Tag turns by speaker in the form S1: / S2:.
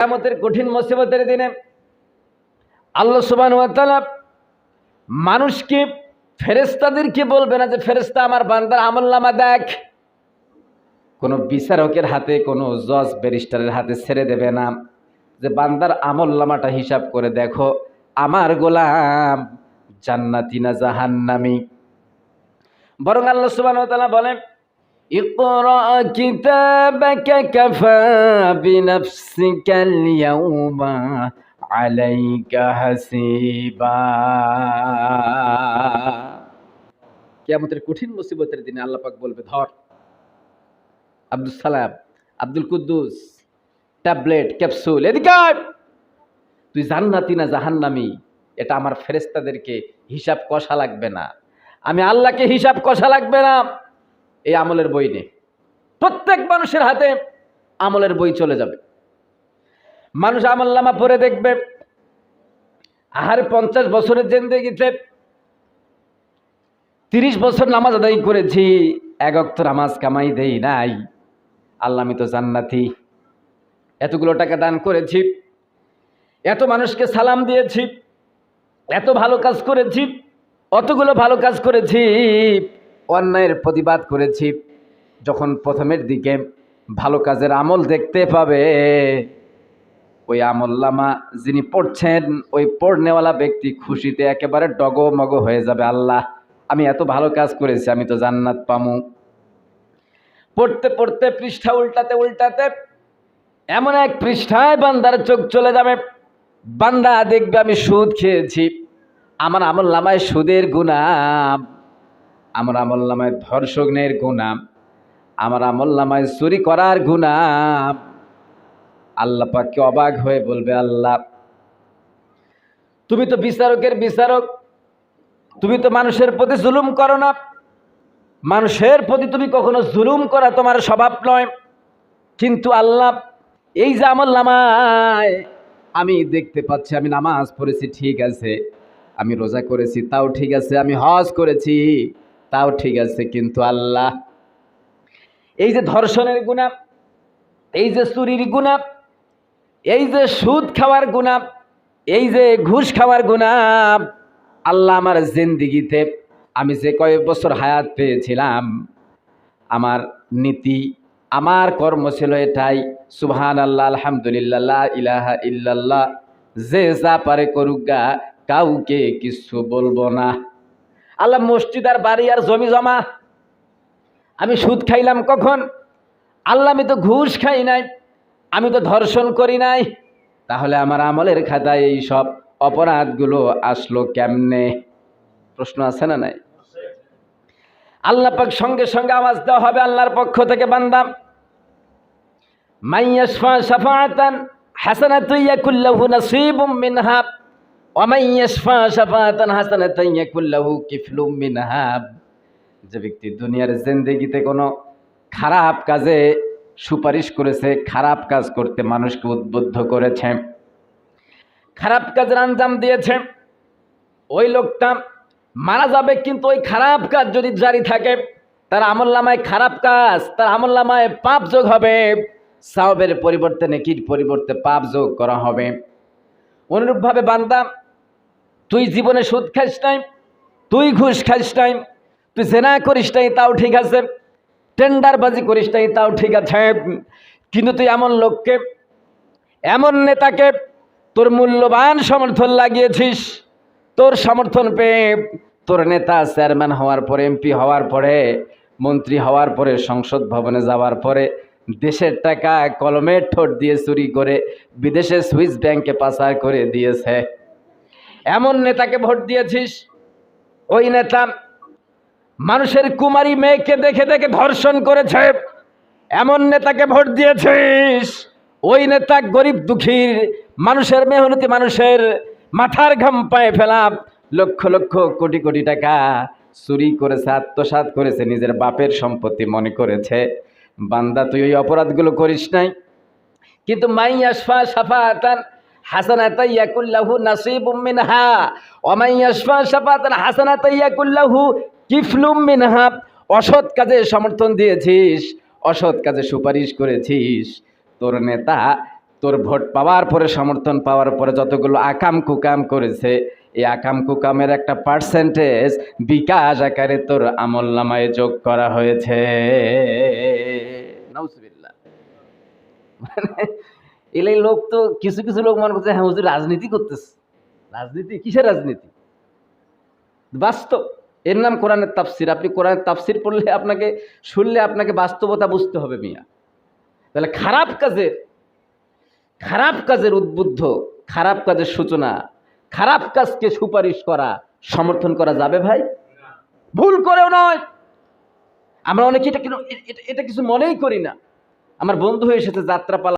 S1: কিয়ামতের কঠিন মুসিবতের দিনে আল্লাহ সুবান মানুষকে ফেরেস্তাদেরকে বলবে না যে ফেরেস্তা আমার বান্দার আমল্লামা দেখ। কোনো বিচারকের হাতে, কোনো জজ ব্যারিস্টারের হাতে ছেড়ে দেবে না। যে, বান্দার আমল্লামাটা হিসাব করে দেখো, আমার গোলাম জান্নাতি না জাহান্নামি? বরং আল্লাহ ওয়া বলেন اقرأ كتابك كفى بنفسك اليوم عليك حسيبا কিয়ামতের কঠিন মুসিবতের দিনে আল্লাহ পাক বলবে ধর আব্দুল সালাম আব্দুল কুদ্দুস ট্যাবলেট ক্যাপসুল এদিকে আয়। তুই জান্নাতি না জাহান্নামি এটা আমার ফেরেস্তাদেরকে হিসাব কষা লাগবে না আমি আল্লাহকে হিসাব কষা লাগবে না এই আমলের বই নেই। প্রত্যেক মানুষের হাতে আমলের বই চলে যাবে। মানুষ আমল্লামা পড়ে দেখবে। আহারে পঞ্চাশ বছরের জেন্দেগিতে তিরিশ বছর নামাজ আদায় করেছি, এক অক্ত নামাজ কামাই দেই নাই। আল্লাহ, আমি তো জান্নাতি। এতগুলো টাকা দান করেছি। এত মানুষকে সালাম দিয়েছি। এত ভালো কাজ করেছি। অতগুলো ভালো কাজ করেছি। অন্যায়ের প্রতিবাদ করেছি। যখন প্রথমের দিকে ভালো কাজের আমল দেখতে পাবে, ওই আমল্লামা যিনি পড়ছেন, ওই পড়নেওয়ালা ব্যক্তি খুশিতে একেবারে ডগমগ হয়ে যাবে। আল্লাহ, আমি এত ভালো কাজ করেছি, আমি তো জান্নাত পামু। পড়তে পড়তে পৃষ্ঠা উল্টাতে উল্টাতে এমন এক পৃষ্ঠায় বান্দার চোখ চলে যাবে। বান্দা দেখবে আমি সুদ খেয়েছি। আমার আমল নামায় সুদের গুণাম। আমার আমল নামায় ধর্ষণের গুণাম আমার আমল নামায় চুরি করার গুণাম আল্লাহ পাককে অবাক হয়ে বলবে, আল্লাহ, তুমি তো বিচারকের বিচারক, তুমি তো মানুষের প্রতি জুলুম করো না। মানুষের প্রতি তুমি কখনো জুলুম করা তোমার স্বভাব নয়। কিন্তু আল্লাহ, এই যে আমল নামায়, আমি দেখতে পাচ্ছি, আমি নামাজ পড়েছি, ঠিক আছে। আমি রোজা করেছি, তাও ঠিক আছে, আমি হজ করেছি। তাও ঠিক আছে, কিন্তু আল্লাহ, এই যে ধর্ষণের গুণা এই যে চুরির গুণা এই যে সুদ খাওয়ার গুণা এই যে ঘুষ খাওয়ার গুণা আল্লাহ আমার জিন্দিগিতে, আমি যে কয়েক বছর হায়াত পেয়েছিলাম, আমার নীতি, আমার কর্ম ছিল এটাই সুবহান আল্লাহ আলহামদুলিল্লাহ ইলাহা ইল্লাল্লাহ, যে যা পারে করুক গা, কাউকে কিছু বলব না। আল্লাহ মসজিদ আর বাড়ি আর জমি জমা। আমি সুদ খাইলাম কখন? আল্লাহ, আমি তো ঘুষ খাই নাই, আমি তো ধর্ষণ করি নাই। তাহলে আমার আমলের খাতায় এই সব অপরাধগুলো আসলো কেমনে? প্রশ্ন আছে না নাই? আল্লাহ পাক সঙ্গে সঙ্গে আওয়াজ দেওয়া হবে আল্লাহর পক্ষ থেকে বান্দাম মাইয়াশফা শাফাআতান হাসানাতুন ইয়াকুল্লাহু নাসীবুম মিনহা। যে ব্যক্তি দুনিয়ার জিন্দেগিতে কোনো খারাপ কাজে সুপারিশ করেছে, খারাপ কাজ করতে মানুষকে উদ্বুদ্ধ করেছে, খারাপ কাজের আঞ্জাম দিয়েছে, ওই লোকটা মারা যাবে কিন্তু ওই খারাপ কাজ যদি জারি থাকে, তার আমল্লামায় খারাপ কাজ, তার আমল্লামায় পাপ যোগ হবে সাহবের পরিবর্তে নেকির পরিবর্তে পাপ যোগ করা হবে। অনুরূপভাবে বান্দা তুই জীবনে সুদ খাইস নাই, তুই ঘুষ খাইস নাই, তুই জেনা করিস নাই, তাও ঠিক আছে, টেন্ডারবাজি করিস নাই, তাও ঠিক আছে। কিন্তু তুই এমন লোককে, এমন নেতাকে তোর মূল্যবান সমর্থন লাগিয়েছিস, তোর সমর্থন পেয়ে তোর নেতা চেয়ারম্যান হওয়ার পরে, এমপি হওয়ার পরে, মন্ত্রী হওয়ার পরে, সংসদ ভবনে যাওয়ার পরে, দেশের টাকা কলমের ঠোঁট দিয়ে চুরি করে বিদেশে সুইস ব্যাংকে পাচার করে দিয়েছে। এমন নেতাকে ভোট দিয়েছিস? ওই নেতা মানুষের কুমারী মেয়েকে দেখে দেখে ধর্ষণ করেছে। এমন নেতাকে ভোট দিয়েছিস? ওই নেতা গরিব দুঃখীর, মানুষের মেহনতি মানুষের মাথার ঘাম পায়ে ফেলা লক্ষ লক্ষ কোটি কোটি টাকা চুরি করেছে, আত্মসাৎ করেছে, নিজের বাপের সম্পত্তি মনে করেছে। বান্দা, তুই ওই অপরাধগুলো করিস নাই। কিন্তু মাই আসফা সাফা সাফাতান হাসানাতা মিনহা হাসানাতা ইয়াকুল্লাহু কিফলুম মিনহা। অসৎ কাজে সমর্থন দিয়েছিস, অসৎ কাজে সুপারিশ করেছিস। তোর নেতা তোর ভোট পাওয়ার পরে, সমর্থন পাওয়ার পরে যতগুলো আকাম কুকাম করেছে, এই আকাম কুকামের একটা পার্সেন্টেজ বিকাশ আকারে তোর আমল নামায় যোগ করা হয়েছে। এলাই লোক তো কিছু কিছু লোক মনে করছে হ্যাঁ হুজুর, রাজনীতি করতেছে। রাজনীতি? কিসের রাজনীতি? বাস্তব। এর নাম কোরআনের তাফসির। আপনি কোরআনের তাফসির পড়লে আপনাকে, শুনলে আপনাকে বাস্তবতা বুঝতে হবে মিয়া। তাহলে খারাপ কাজের খারাপ কাজের উদ্বুদ্ধ, খারাপ কাজের সূচনা, খারাপ কাজকে সুপারিশ করা, সমর্থন করা যাবে ভাই? ভুল করেও নয়। আমরা অনেকে এটা এটা- কিছু মনেই করি না। আমার বন্ধু এসেছে যাত্রা পালা